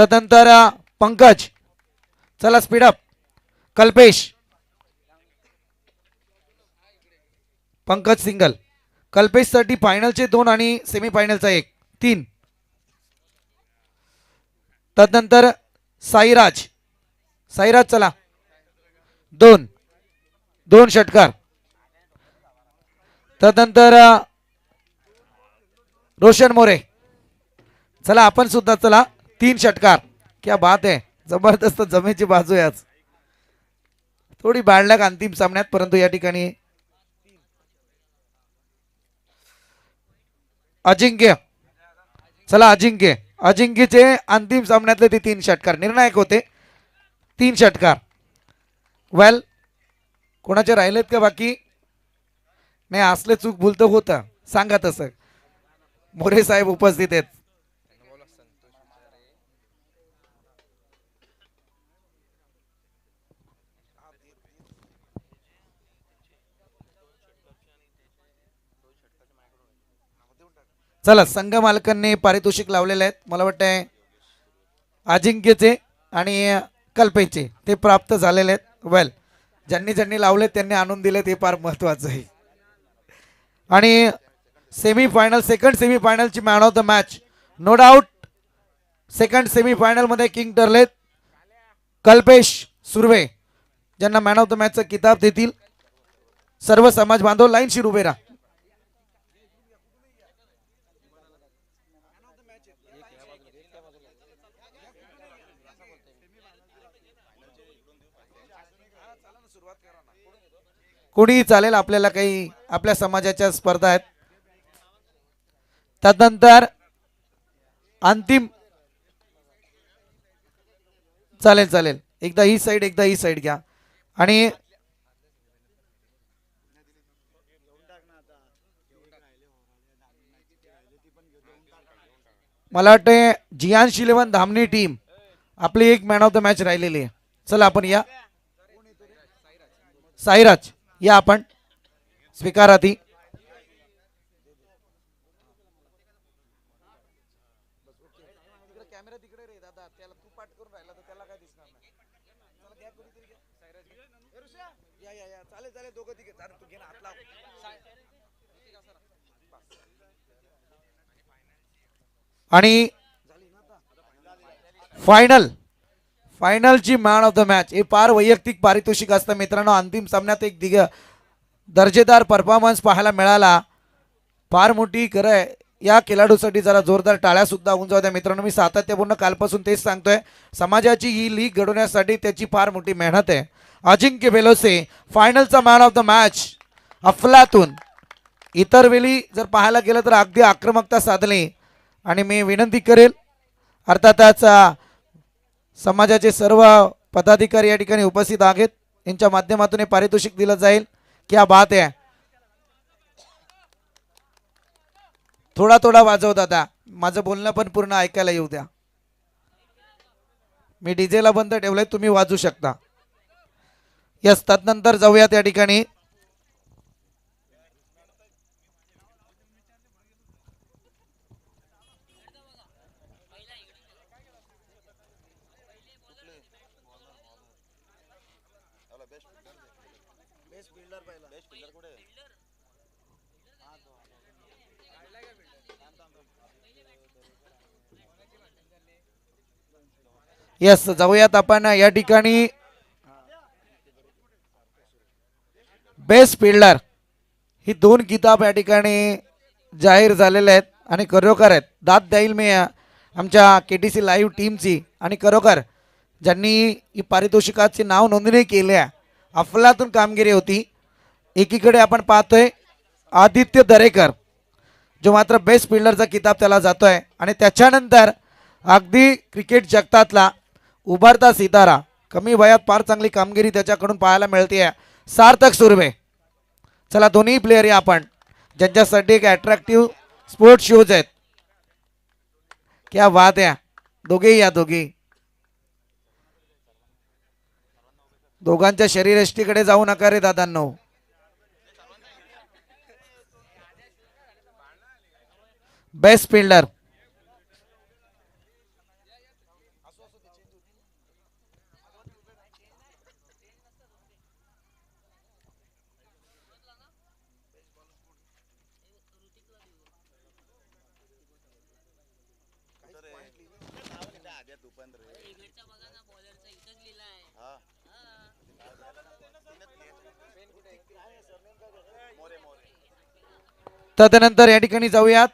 तदनंतर पंकज चला speed up Kalpesh. Pankaj single कल्पेशसाठी फायनलचे दोन आणि सेमीफायनलचा एक. तीन. तदनंतर साईराज. साईराज चला. दोन. दोन षटकार. तदनंतर रोशन मोरे. चला आपण सुद्धा चला. तीन षटकार. क्या बात आहे जबरदस्त जमेची बाजू आहे आज. थोडी बाळलाग अंतिम सामन्यात परंतु या ठिकाणी अजिंक्य. चला अजिंक्य. अजिंक्यचे अंतिम सामन्यातले ते तीन षटकार. निर्णायक होते. तीन षटकार. वेल कोणाचे राहिलेत का बाकी? नाही असले चूक भूलतं होतं. सांगा तसं. मोरे साहेब उपस्थित आहेत. चला संघ मालकांनी पारितोषिक लावलेले आहेत. मला वाटतंय अजिंक्यचे आणि कल्पेचे ते प्राप्त झालेले आहेत. वेल ज्यांनी ज्यांनी लावले त्यांनी आणून दिले ते फार महत्वाचं आहे. आणि semi final second semi फायनलची man of the match no doubt second semi फायनलमध्ये किंग ठरलेत कल्पेश सुर्वे ज्यांना मॅन ऑफ द मॅचचा किताब देतील. सर्व समाज बांधव लाईनशी उभे राहा. कुणीही चालेल आपल्याला काही आपल्या समाजाच्या स्पर्धा आहेत. त्यानंतर अंतिम चालेल चालेल. एकदा ही साईड एकदा ही साईड घ्या. आणि मला वाटतं जियान शिलेवन धामणी टीम आपली एक मॅन ऑफ द मॅच राहिलेली आहे. चला आपण या. साईराज. या आपण स्वीकाराती. आणि फायनल फायनलची मॅन ऑफ द मॅच हे फार वैयक्तिक पारितोषिक असतं. मित्रांनो अंतिम सामन्यात एक दिग दर्जेदार परफॉर्मन्स पाहायला मिळाला. फार मोठी खरं आहे. या खेळाडूसाठी जरा जोरदार टाळ्यासुद्धा होऊन जाऊ द्या. मित्रांनो मी सातत्यपूर्ण कालपासून तेच सांगतोय. समाजाची ही लीग घडवण्यासाठी त्याची फार मोठी मेहनत आहे. अजिंक्य बेलोसे फायनलचा मॅन ऑफ द मॅच अफलातून. इतर वेळी जर पाहायला गेलं तर अगदी आक्रमकता साधली. आणि मी विनंती करेल. अर्थातच समाजाचे सर्व पदाधिकारी या ठिकाणी उपस्थित आहेत. यांच्या माध्यमातून हे पारितोषिक दिलं जाईल. क्या बात आहे थोडा थोडा वाजव दादा. माझं बोलणं पण पूर्ण ऐकायला येऊ द्या. मी डीजेला बंद ठेवलंय तुम्ही वाजू शकता. यस तदनंतर जाऊया त्या ठिकाणी. यस जाऊयात आपण या ठिकाणी. बेस्ट फिल्डर ही दोन किताब या ठिकाणी जाहीर झालेले आहेत आणि खरोखर आहेत. दाद देईल मी आमच्या के टी सी लाईव्ह टीमची आणि खरोखर ज्यांनी ही पारितोषिकाची नाव नोंदणी केली आहे अफलातून कामगिरी होती. एकीकडे आपण पाहतोय आदित्य दरेकर जो मात्र बेस्ट फिल्डरचा किताब त्याला जातोय. आणि त्याच्यानंतर अगदी क्रिकेट जगतातला उभारता सितारा कमी वयात फार चांगली कामगिरी त्याच्याकडून पाहायला मिळते सार्थक सुर्वे. चला दोन्ही प्लेयर या आपण ज्यांच्यासाठी एक अट्रॅक्टिव्ह स्पोर्ट्स शूज आहेत. क्या वाद या दोघेही या दोघेही दोघांच्या शरीरयष्टीकडे जाऊ नका रे दादांनो. बेस्ट फिल्डर तदनंतर या ठिकाणी जाऊयात.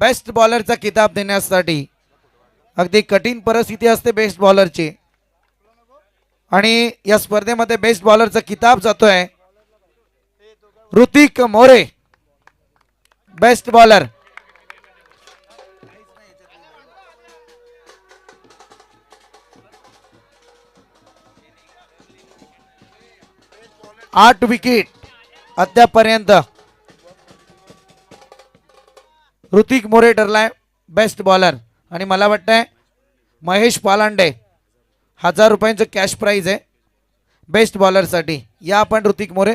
बेस्ट बॉलरचा किताब देण्यासाठी. अगदी कठीण परिस्थिती असते बेस्ट बॉलरची आणि या स्पर्धेमध्ये बेस्ट बॉलरचा किताब जातोय. ऋतिक मोरे. बेस्ट बॉलर आठ विकेट अद्यापर्यंत ऋतिक मोरे ठरलाय बेस्ट बॉलर आणि मला वाटतंय महेश पालांडे हजार रुपयांचं कॅश प्राईज आहे बेस्ट बॉलरसाठी या आपण ऋतिक मोरे.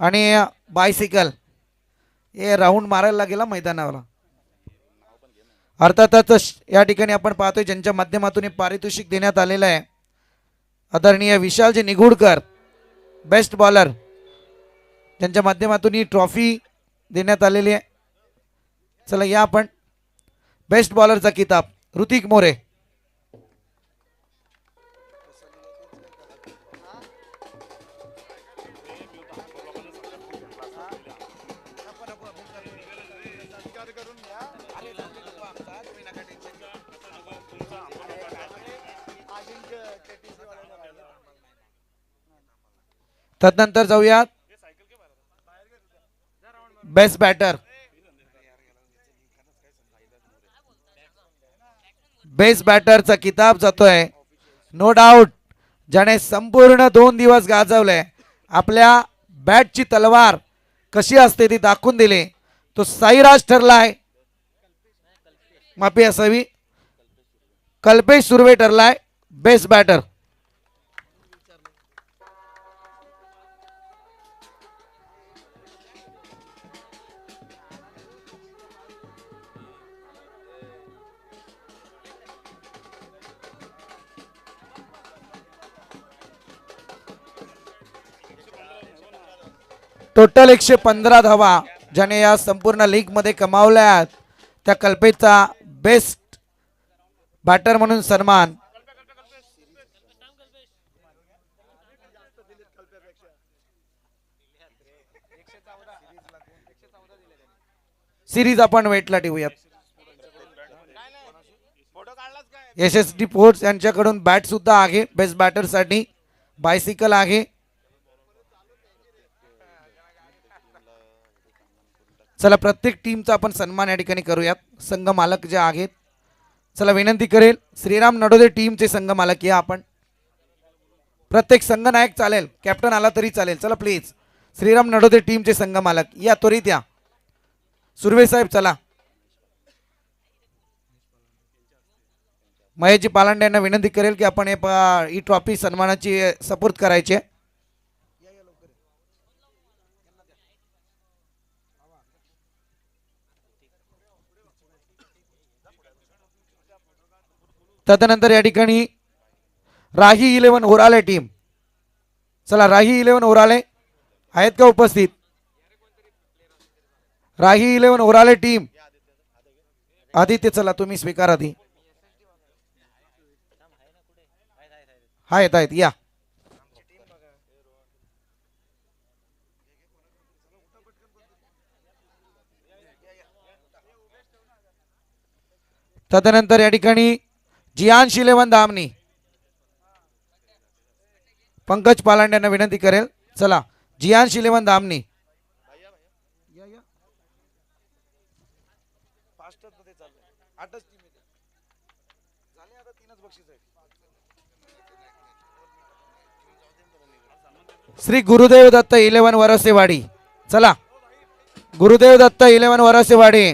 आणि बायसिकल हे राऊंड मारायला गेला मैदानावर. अर्थातच या ठिकाणी आपण पाहतोय ज्यांच्या माध्यमातून हे पारितोषिक देण्यात आलेलं आहे आदरणीय विशालजी निगुडकर बेस्ट बॉलर त्यांच्या माध्यमातून ही ट्रॉफी देण्यात आलेली आहे. चला या आपण. बेस्ट बॉलरचा किताब ऋतिक मोरे. तदनंतर जाऊयात. Best batter. बेस्ट बॅटरचा किताब जातोय. नो डाऊट ज्याने संपूर्ण दोन दिवस गाजवले आपल्या बॅटची तलवार कशी असते ती दाखवून दिली. तो साईराज ठरलाय. माफी असावी. कल्पेश सुर्वे ठरलाय बेस्ट बॅटर. टोटल एकशे पंधरा धावा ज्याने या संपूर्ण लीगमध्ये कमावल्या कमावल्या त्या कल्पेचा बेस्ट बॅटर म्हणून सन्मान. सिरीज आपण वेटला ठेवूयात. एस एस डी यांच्याकडून बॅट सुद्धा आहे. बेस्ट बॅटरसाठी बायसिकल आहे. चला प्रत्येक टीमचा आपण सन्मान या ठिकाणी करूयात. संघ मालक जे आहेत चला विनंती करेल श्रीराम नडोदे टीमचे संघ मालक या आपण. प्रत्येक संघ नायक चालेल कॅप्टन आला तरी चालेल. चला प्लीज श्रीराम नडोदे टीमचे संघ मालक या त्वरित या. सुर्वे साहेब चला. महेशजी पालांडे यांना विनंती करेल की आपण हे प- ही ट्रॉफी सन्मानाची सपोर्ट करायची आहे. त्यानंतर या ठिकाणी राही इलेव्हन ओराले टीम. चला राही इलेव्हन ओराले आहेत का उपस्थित? Rahi eleven Orale team. Aditya चला तुम्ही स्वीकार आधी. आहेत आहेत या. तदनंतर या ठिकाणी जियान शिलेवन दामनी पंकज पालांड यांना विनंती करेल. चला जियान शिलेवन दामनी श्री गुरुदेव दत्त इलेवन वरसेवाडी. चला गुरुदेव दत्त इलेवन वरसेवाडी.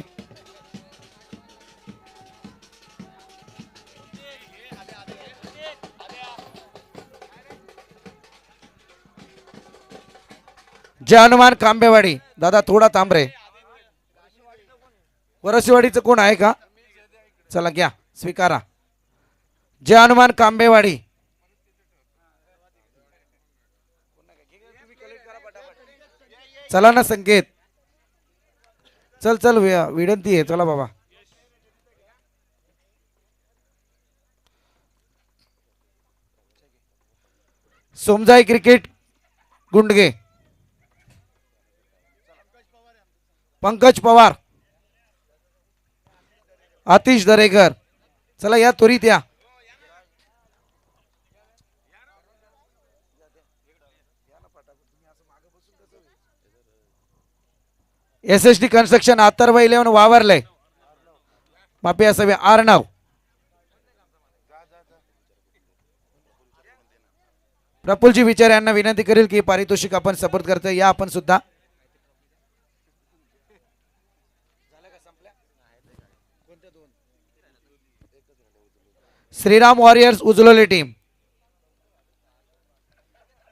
जय हनुमान कांबेवाडी. दादा थोडा तांबरे वरसीवाडीचं कोण आहे का? चला घ्या स्वीकारा. जय हनुमान कांबेवाडी. चला ना संकेत. चल चल विनंती आहे. चला बाबा. सोमजाई क्रिकेट गुंडगे. पंकज पवार. आतिश दरेकर. चला या त्वरित या. S S T construction Atharv eleven वावरलंय माफी असावे आर्णव प्रफुलजी विचार यांना विनंती करेल की पारितोषिक आपण सपोर्ट करतोय. या आपण सुद्धा श्रीराम वॉरियर्स उजलोली टीम.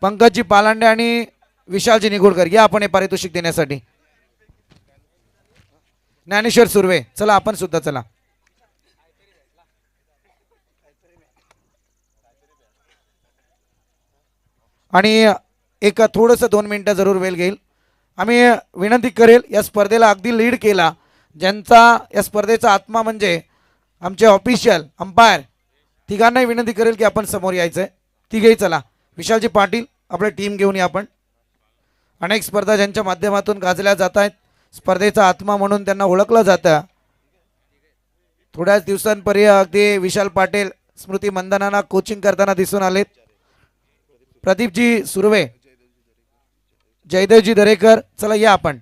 पंकजजी पालांडे आणि विशालजी निगुडकर या आपण हे पारितोषिक देण्यासाठी. ज्ञानेश्वर सुर्वे चला आपण सुद्धा चला. आणि एक थोडंसं दोन मिनटं जरूर वेळ घेईल. आम्ही विनंती करेल या स्पर्धेला अगदी लीड केला ज्यांचा या स्पर्धेचा आत्मा म्हणजे आमचे ऑफिशियल अंपायर तिघांनाही विनंती करेल की आपण समोर यायचं आहे तिघेही चला. विशालजी पाटील आपली टीम घेऊन या आपण. अनेक स्पर्धा ज्यांच्या माध्यमातून गाजल्या जात आहेत. स्पर्धेचा आत्मा म्हणून त्यांना ओळखलं जातं. थोड्याच दिवसांपर्यंत अगदी विशाल पाटील स्मृती मंदनाना कोचिंग करताना दिसून आलेत. प्रदीपजी सुर्वे जयदेवजी दरेकर चला या आपण.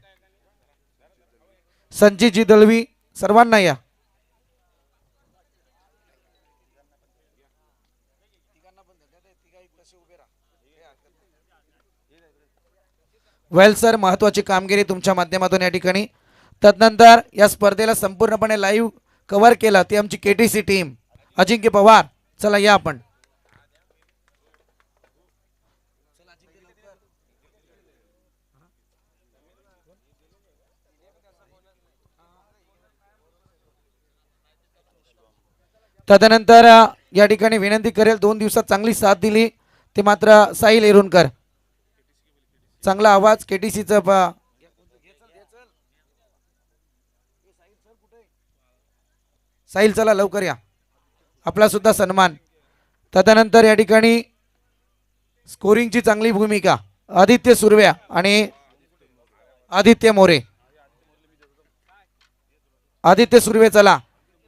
संजीतजी दळवी सर्वांना या. वेल सर महत्त्वाची कामगिरी तुमच्या माध्यमातून या ठिकाणी. तदनंतर या स्पर्धेला संपूर्णपणे लाईव्ह कव्हर केलं ती आमची K T C team Ajinkya Pawar चला या आपण. तदनंतर या ठिकाणी विनंती करेल दोन दिवसात चांगली साथ दिली ते मात्र साहिल एरुणकर. चांगला आवाज केटीसीचा साहिल चला लवकर या. आपला सुद्धा सन्मान. तदनंतर या ठिकाणी स्कोरिंगची चांगली भूमिका. आदित्य सुर्व्या आणि आदित्य मोरे. आदित्य सुर्वे चला.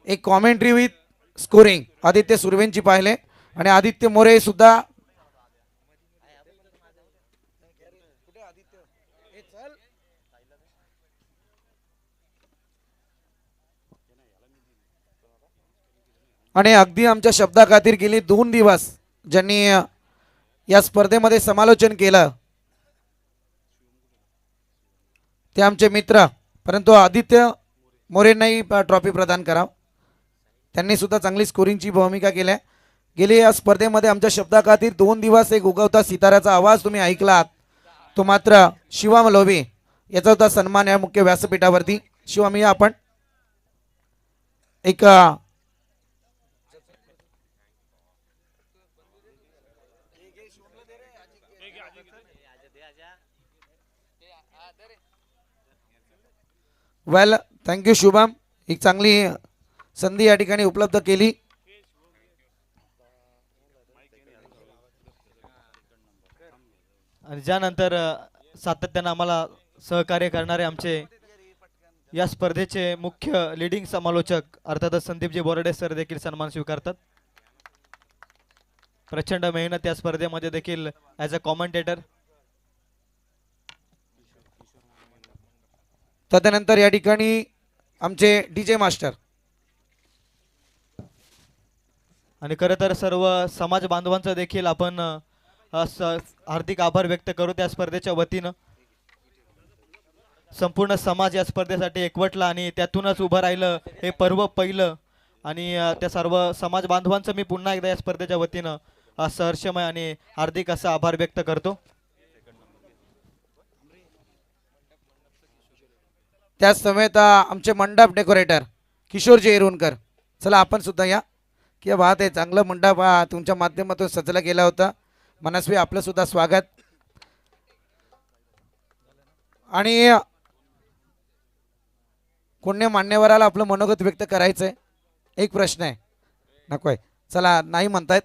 एक कॉमेंट्री विथ स्कोरिंग आदित्य सुर्वेंची पाहिले. आणि आदित्य मोरे सुद्धा आणि अगदी आमच्या शब्दाखातीर गेली दोन दिवस ज्यांनी या स्पर्धेमध्ये समालोचन केलं. ते आमचे मित्र परंतु आदित्य मोरेंनाही ट्रॉफी प्रदान करा त्यांनी सुद्धा चांगली स्कोरिंगची भूमिका केल्या गेली या स्पर्धेमध्ये आमच्या शब्दाखातीर दोन दिवस एक उगवता सिताराचा आवाज तुम्ही ऐकलात. तो मात्र शिवाम लोबे याचा होता सन्मान या मुख्य व्यासपीठावरती. शिवाम या आपण एक वेल थँक्यू शुभम एक चांगली संधी या ठिकाणी उपलब्ध केली. आणि ज्यानंतर सातत्यानं आम्हाला सहकार्य करणारे आमचे या स्पर्धेचे मुख्य लिडिंग समालोचक अर्थातच संदीपजी बोर्डे सर देखील सन्मान स्वीकारतात. प्रचंड मेहनत या स्पर्धेमध्ये देखील ॲज अ कॉमेंटेटर तदनंतर या ठिकाणी आमचे डी जे मास्टर. आणि खरं तर सर्व समाज बांधवांचं देखील आपण स- हार्दिक आभार व्यक्त करू त्या स्पर्धेच्या वतीनं. संपूर्ण समाज या स्पर्धेसाठी एकवटला आणि त्यातूनच उभं राहिलं हे पर्व पहिलं. आणि त्या सर्व समाज बांधवांचं मी पुन्हा एकदा या स्पर्धेच्या वतीनं सहर्षमय आणि हार्दिक असा आभार व्यक्त करतो. त्याच समेत आमचे मंडप डेकोरेटर किशोरजी एरुणकर चला आपण सुद्धा या. की वाहत आहे चांगलं मंडप हा तुमच्या माध्यमातून सजला गेला होता. मनस्वी आपलं सुद्धा स्वागत. आणि कोण्या मान्यवराला आपलं मनोगत व्यक्त करायचं आहे एक प्रश्न आहे. नको आहे चला नाही म्हणतायत.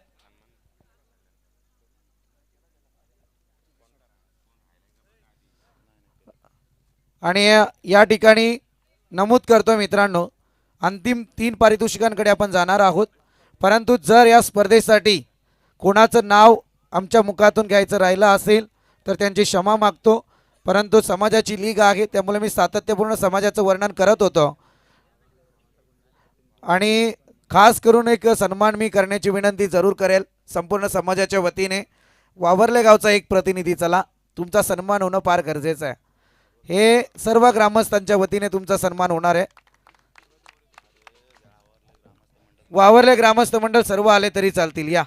आणि या ठिकाणी नमूद करतो मित्रांनो अंतिम तीन पारितोषिकांकडे आपण जाणार आहोत. परंतु जर या स्पर्धेसाठी कोणाचं नाव आमच्या मुखातून घ्यायचं राहिलं असेल तर त्यांची क्षमा मागतो. परंतु समाजाची लीग आहे त्यामुळे मी सातत्यपूर्ण समाजाचं वर्णन करत होतो. आणि खास करून एक सन्मान मी करण्याची विनंती जरूर करेल संपूर्ण समाजाच्या वतीने. वावरले गावचा एक प्रतिनिधी चला तुमचा सन्मान होणं फार गरजेचं आहे. हे सर्व ग्रामस्थांच्या वतीने तुमचा सन्मान होणार आहे. वावरले ग्रामस्थ मंडळ सर्व आले तरी चालतील या.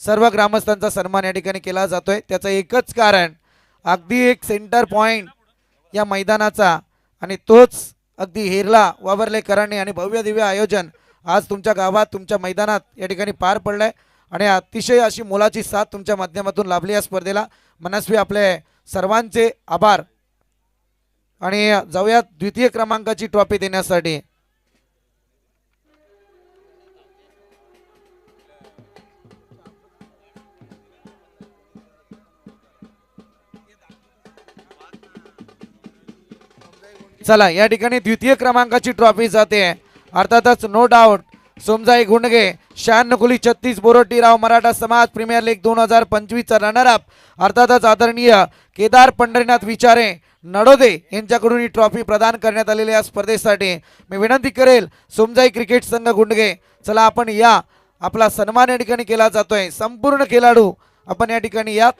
सर्व ग्रामस्थांचा सन्मान या ठिकाणी केला जातोय. त्याचं एकच कारण अगदी एक सेंटर पॉइंट या मैदानाचा आणि तोच अगदी हेरला वावरले करांनी आणि भव्य दिव्य आयोजन आज तुमच्या गावात तुमच्या मैदानात या ठिकाणी पार पडलंय आणि अतिशय अशी मोलाची साथ तुमच्या माध्यमातून लाभली या स्पर्धेला. मनस्वी आपले सर्वांचे आभार. आणि जाऊयात द्वितीय क्रमांकाची ट्रॉफी देण्यासाठी. चला या ठिकाणी द्वितीय क्रमांकाची ट्रॉफी जाते. अर्थातच नो डाऊट सोमजाई गुंडगे शहाण्णव कुली छत्तीस बोरोटीराव मराठा समाज प्रीमियर लीग दोन हजार पंचवीसचा रनरअप अर्थातच आदरणीय केदार पंढरीनाथ विचारे नडोदे यांच्याकडून ही ट्रॉफी प्रदान करण्यात आलेली या स्पर्धेसाठी मी विनंती करेल सोमजाई क्रिकेट संघ गुंडगे चला आपण या आपला सन्मान या ठिकाणी केला जातोय. संपूर्ण खेळाडू आपण या ठिकाणी यात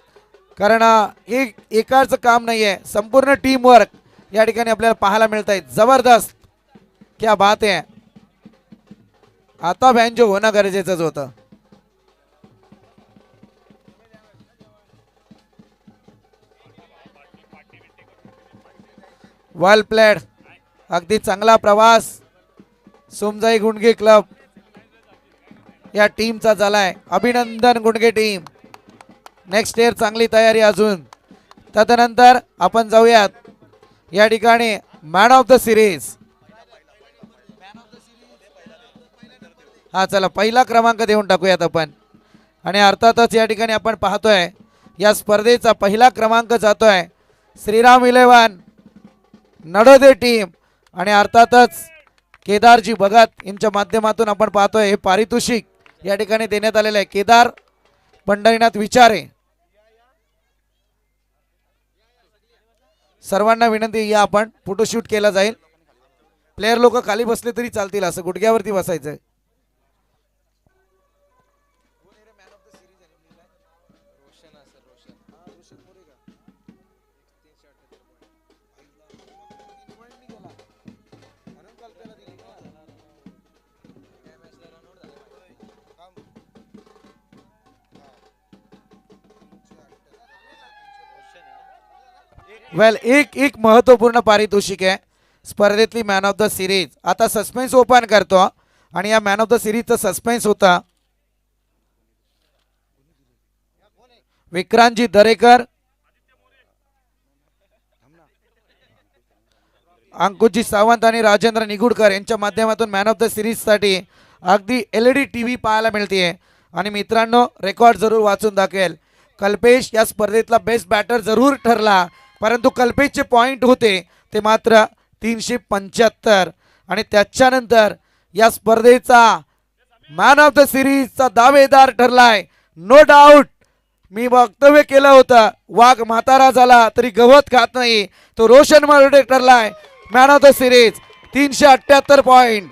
कारण हे एक एकाच काम नाही आहे संपूर्ण टीमवर्क या ठिकाणी आपल्याला पाहायला मिळत आहे जबरदस्त. क्या बात आहे आता बँजो होणं गरजेचंच होतं. वेल प्लेड अगदी चांगला प्रवास. सोमजाई गुंडगे क्लब या टीमचा झालाय. अभिनंदन गुंडगे टीम नेक्स्ट इयर चांगली तयारी अजून. तदनंतर आपण जाऊयात. या ठिकाणी मॅन ऑफ द सिरीज हा चला पहिला क्रमांक देऊन टाकूयात आपण. आणि अर्थातच या ठिकाणी आपण पाहतोय या स्पर्धेचा पहिला क्रमांक जातोय श्रीराम इलेव्हन नडोदे टीम. आणि अर्थातच केदारजी भगत यांच्या माध्यमातून आपण पाहतोय हे पारितोषिक या ठिकाणी देण्यात आलेलं आहे. केदार पंढरीनाथ विचारे. सर्वांना विनंती या आपण फोटोशूट केला जाईल. प्लेयर लोक खाली बसले तरी चालतील असं गुडघ्यावरती बसायचं वेल एक एक महत्त्वपूर्ण पारितोषिक आहे. स्पर्धेतली मॅन ऑफ द सिरीज आता सस्पेन्स ओपन करतो आणि या मॅन ऑफ द सिरीजचा सस्पेन्स होता. विक्रांतजी दरेकर. अंकुशजी सावंत आणि राजेंद्र निगुडकर यांच्या माध्यमातून मॅन ऑफ द सिरीजसाठी अगदी L E D T V पाहायला मिळते आणि मित्रांनो रेकॉर्ड जरूर वाचून दाखवेल. कल्पेश या स्पर्धेतला बेस्ट बॅटर जरूर ठरला. परंतु कल्पेशचे पॉईंट होते ते मात्र तीनशे पंच्याहत्तर. आणि त्याच्यानंतर या स्पर्धेचा मॅन ऑफ द सिरीजचा दावेदार ठरलाय. नो डाऊट मी वक्तव्य केलं होतं. वाघ म्हातारा झाला तरी गवत खात नाही. तो रोशन मर्डे ठरलाय. मॅन ऑफ द सिरीज तीनशे अठ्ठ्याहत्तर पॉइंट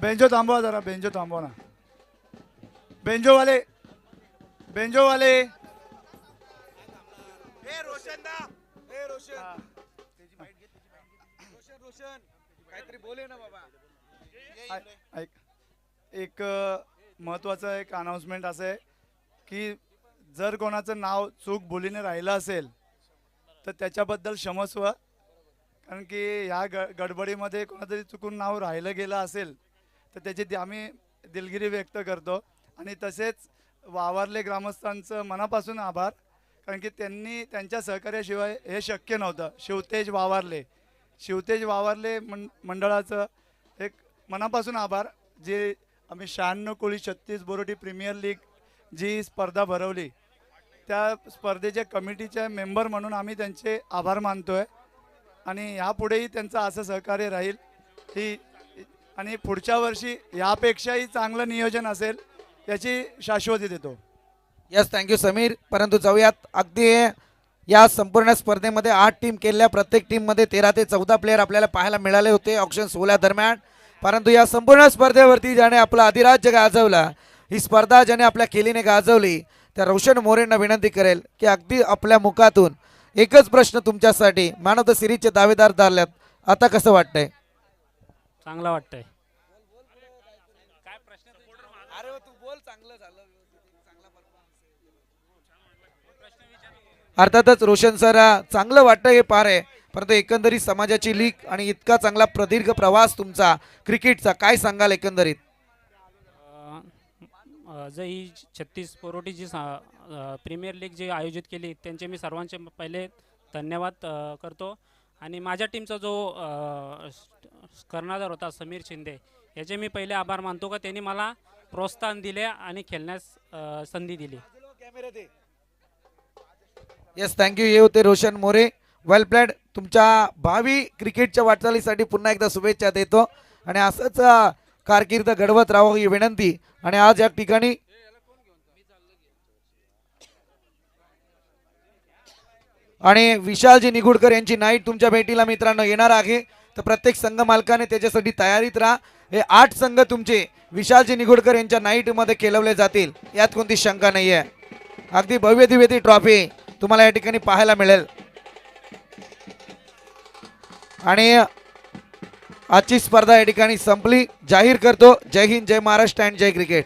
बेंजो थांबवा जरा बेंजो थांबवा ना. बेंजोवाले बेंजोवाले ऐक- ऐक. एक अ, महत्त्वाचं एक अनाऊन्समेंट असं आहे की जर कोणाचं नाव चूक बोलीने राहिलं असेल तर त्याच्याबद्दल क्षमस्व. कारण की ह्या ग गडबडीमध्ये कोणातरी चुकून नाव राहिलं गेलं असेल तर त्याची ती आम्ही दिलगिरी व्यक्त करतो. आणि तसेच वावरले ग्रामस्थांचं मनापासून आभार कारण की त्यांनी त्यांच्या सहकार्याशिवाय हे शक्य नव्हतं. शिवतेज वावरले. शिवतेज वावरले मं मंडळाचं एक मनापासून आभार जे आम्ही शहाण्णव कोळी छत्तीस बोरोटी प्रीमियर लीग जी स्पर्धा भरवली त्या स्पर्धेच्या कमिटीचे मेंबर म्हणून आम्ही त्यांचे आभार मानतो आहे आणि यापुढेही त्यांचं असं सहकार्य राहील ही आणि पुढच्या वर्षी यापेक्षाही चांगलं नियोजन असेल याची शाश्वती देतो. Yes thank you Sameer. परंतु जाऊयात. अगदी या संपूर्ण स्पर्धेमध्ये आठ टीम केलेल्या प्रत्येक टीममध्ये तेरा ते चौदा प्लेयर आपल्याला पाहायला मिळाले होते ऑप्शन सोहळ्या दरम्यान. परंतु या संपूर्ण स्पर्धेवरती ज्याने आपला अधिराज्य गाजवला ही स्पर्धा ज्याने आपल्या केलीने गाजवली त्या रोशन मोरेंना विनंती करेल की अगदी आपल्या मुखातून एकच प्रश्न तुमच्यासाठी मॅन ऑफ द सिरीजचे दावेदार धरल्यात. आता कसं वाटतंय? चांगलं वाटतंय. अर्थातच रोशन सर चांगलं वाटतं हे पार आहे. परंतु एकंदरीत समाजाची लीग आणि इतका चांगला प्रदीर्घ प्रवास तुमचा क्रिकेटचा काय सांगाल एकंदरीत? जर ही छत्तीस पोरोटी जी प्रीमियर लीग जी आयोजित केली त्यांचे मी सर्वांचे पहिले धन्यवाद करतो. आणि माझ्या टीमचा जो कर्णधार होता समीर शिंदे. याचे मी पहिले आभार मानतो का? त्यांनी मला प्रोत्साहन दिले आणि खेळण्यास संधी दिली. येस थँक्यू हे होते रोशन मोरे. वेल प्लॅड तुमच्या भावी क्रिकेटच्या वाटचालीसाठी पुन्हा एकदा शुभेच्छा देतो. आणि असंच कारकीर्द घडवत राहावं ही विनंती. आणि आज या ठिकाणी आणि विशालजी निगुडकर यांची नाईट तुमच्या भेटीला मित्रांनो येणार आहे. तर प्रत्येक संघ मालकाने त्याच्यासाठी तयारीत राहा. हे आठ संघ तुमचे विशालजी निगुडकर यांच्या नाईटमध्ये खेळवले जातील. यात कोणती शंका नाही आहे अगदी भव्य दिव्य ती ट्रॉफी तुम्हाला या ठिकाणी पाहायला मिळेल. आणि आजची स्पर्धा या ठिकाणी संपली. जाहीर करतो. जय हिंद जय महाराष्ट्र अँड जय क्रिकेट.